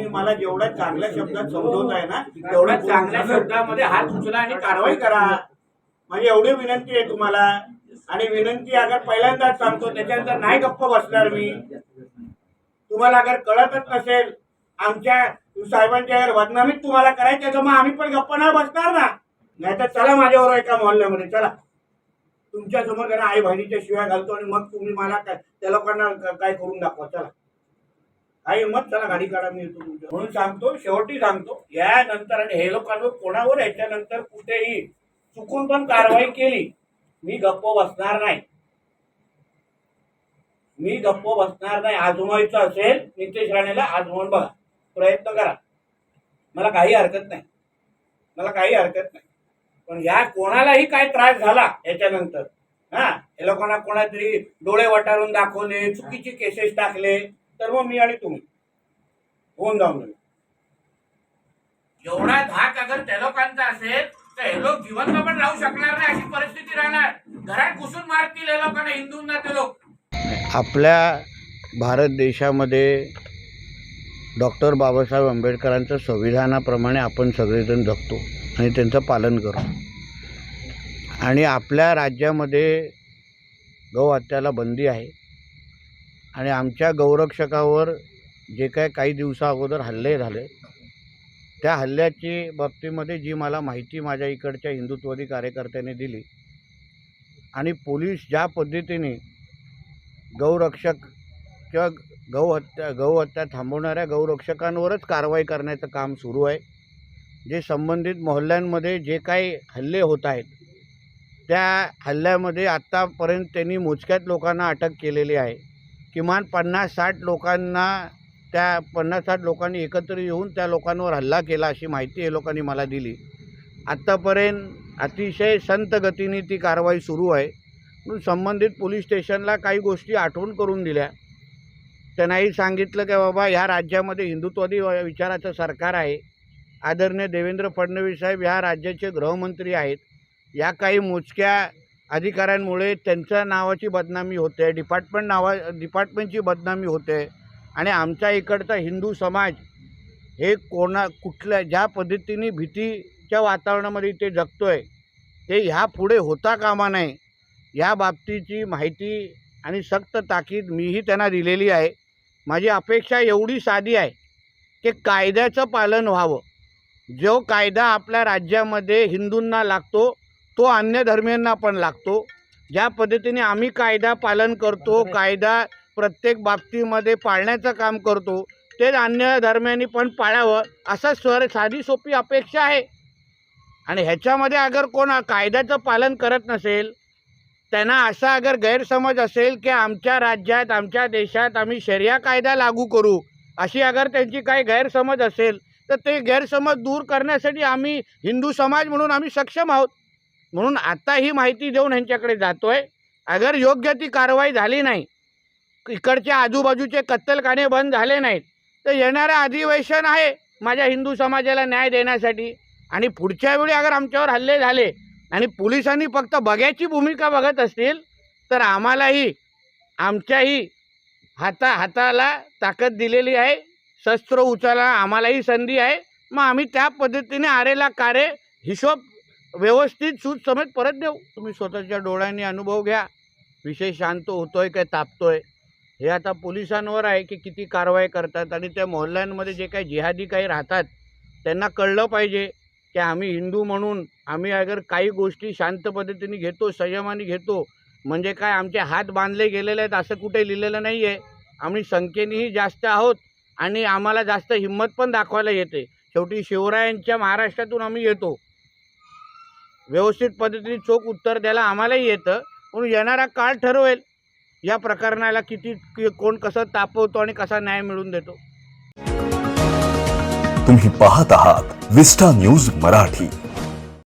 तुम्ही मला जेवढ्या चांगल्या शब्दात समजवत आहे ना तेवढ्या चांगल्या शब्दामध्ये हात उचला आणि कारवाई करा. माझी एवढी विनंती आहे तुम्हाला. आणि विनंती अगर पहिल्यांदाच सांगतो त्याच्यानंतर नाही गप्प बसणार मी. तुम्हाला अगर कळतच नसेल आमच्या साहेबांच्या बदनामीत तुम्हाला करायचं तर मग आम्ही पण गप्प नाही बसणार ना. नाही तर चला माझ्यावर एका मोहल्ल्यामध्ये चला. तुमच्यासमोर त्यांना आई बहिणीच्या शिवाय घालतो आणि मग तुम्ही मला काय त्या लोकांना काय करून दाखवा चला. काही मग चला गाडी काढा मी येतो तुमच्या. म्हणून सांगतो शेवटी सांगतो यानंतर आणि हे लोकांवर कोणावर याच्यानंतर कुठेही चुकून पण कारवाई केली मी गप्प बसणार नाही. मी गप्प बसणार नाही. आजमायचं असेल नितेश राणेला आजमावून बघा. प्रयत्न करा. मला काही हरकत नाही. मला काही हरकत नाही. पण या कोणालाही काय त्रास झाला याच्यानंतर हा या लोकांना कोणातरी डोळे वटारून दाखवले चुकीचे केसेस टाकले तर मग मी आणि तुम्ही. होऊन जाऊन जाऊ. एवढा धाक अगर त्या लोकांचा असेल तर हे लोक जिवंत पण राहू शकणार नाही अशी परिस्थिती राहणार. घरात घुसून मारतील हे लोकांना हिंदूंना ते लोक. आपल्या भारत देशामध्ये डॉक्टर बाबासाहेब आंबेडकरांच्या संविधानाप्रमाणे आपण सगळेजण जगतो आणि त्यांचं पालन करतो. आणि आपल्या राज्यामध्ये गौहत्याला बंदी आहे. आणि आमच्या गौरक्षकावर जे काय काही दिवसा अगोदर हल्ले झाले त्या हल्ल्याची बाबतीमध्ये जी मला माहिती माझ्या इकडच्या हिंदुत्ववादी कार्यकर्त्यांनी दिली आणि पोलीस ज्या पद्धतीने गौरक्षक किंवा गौहत्या गौहत्या थांबवणाऱ्या गौरक्षकांवरच कारवाई करण्याचं काम सुरू आहे. जे संबंधित मोहल्ल्यांमध्ये जे काही हल्ले होत आहेत त्या हल्ल्यामध्ये आत्तापर्यंत त्यांनी मोजक्यात लोकांना अटक केलेली आहे. किमान पन्नास साठ लोकांना त्या पन्नास साठ लोकांनी एकत्र येऊन त्या लोकांवर हल्ला केला अशी माहिती हे लोकांनी मला दिली. आत्तापर्यंत अतिशय संत गतीने ती कारवाई सुरू आहे. म्हणून संबंधित पोलीस स्टेशनला काही गोष्टी आठवण करून दिल्या. त्यांनाही सांगितलं की बाबा ह्या राज्यामध्ये हिंदुत्ववादी व- विचाराचं सरकार आहे. आदरणीय देवेंद्र फडणवीस साहेब ह्या राज्याचे गृहमंत्री आहेत. या काही मोजक्या अधिकाऱ्यांमुळे त्यांच्या नावाची बदनामी होते डिपार्टमेंट नावा डिपार्टमेंटची बदनामी होते. आणि आमच्या इकडचा हिंदू समाज हे कोणा कुठल्या ज्या पद्धतीने भीतीच्या वातावरणामध्ये ते आहे ते ह्या पुढे होता कामा नये या बाबतीची माहिती आणि सक्त ताकीद मीही त्यांना दिलेली आहे. माझी अपेक्षा एवढी साधी आहे की कायद्याचं पालन व्हावं. जो कायदा आपल्या राज्यामध्ये हिंदूंना लागतो तो अन्य धर्मियांना पण लागतो. ज्या पद्धतीने आम्ही कायदा पालन करतो कायदा प्रत्येक बाबतीमध्ये पाळण्याचं काम करतो तेच अन्य धर्मियांनी पण पाळावं असं स्वर साधी सोपी अपेक्षा आहे. आणि ह्याच्यामध्ये अगर कोण कायद्याचं पालन करत नसेल त्यांना असा अगर गैरसमज असेल की आमच्या राज्यात आमच्या देशात आम्ही शरिया कायदा लागू करू अशी अगर त्यांची काही गैरसमज असेल तर ते गैरसमज दूर करण्यासाठी आम्ही हिंदू समाज म्हणून आम्ही सक्षम आहोत. म्हणून आता ही माहिती देऊन ह्यांच्याकडे जातोय. अगर योग्य ती कारवाई झाली नाही इकडच्या आजूबाजूचे कत्तलखाने बंद झाले नाहीत तर येणारं अधिवेशन आहे माझ्या हिंदू समाजाला न्याय देण्यासाठी. आणि पुढच्या वेळी अगर आमच्यावर हल्ले झाले आणि पोलिसांनी फक्त बघ्याची भूमिका बघत असतील तर आम्हालाही आमच्याही हाता हाताला ताकद दिलेली आहे. शस्त्र उचला आम्हालाही संधी आहे. मग आम्ही त्या पद्धतीने आरेला कारे हिशोब व्यवस्थित सूत समेत परत देऊ. तुम्ही स्वतःच्या डोळ्यांनी अनुभव घ्या. विषय शांत होतोय काय तापतोय? हे आता पोलिसांवर आहे की किती कारवाई करतात आणि त्या मोहल्ल्यांमध्ये जे काही जिहादी काही राहतात त्यांना कळलं पाहिजे की आम्ही हिंदू म्हणून आम्ही अगर काही गोष्टी शांत पद्धतीने घेतो संयमाने घेतो म्हणजे काय आमचे हात बांधले गेलेले आहेत असं कुठे लिहिलेलं नाही आहे आम्ही संख्येनेही जास्त आहोत आणि आम्हाला जास्त हिंमत पण दाखवायला येते. शेवटी शिवरायांच्या महाराष्ट्रातून आम्ही येतो. व्यवस्थित पद्धतीने चोख उत्तर द्यायला आम्हालाही येतं म्हणून येणारा काळ ठरवेल. या प्रकरणाला किती कोण कसं तापवतो आणि कसा न्याय मिळवून देतो. तुम्ही पाहत आहात विस्टा न्यूज मराठी.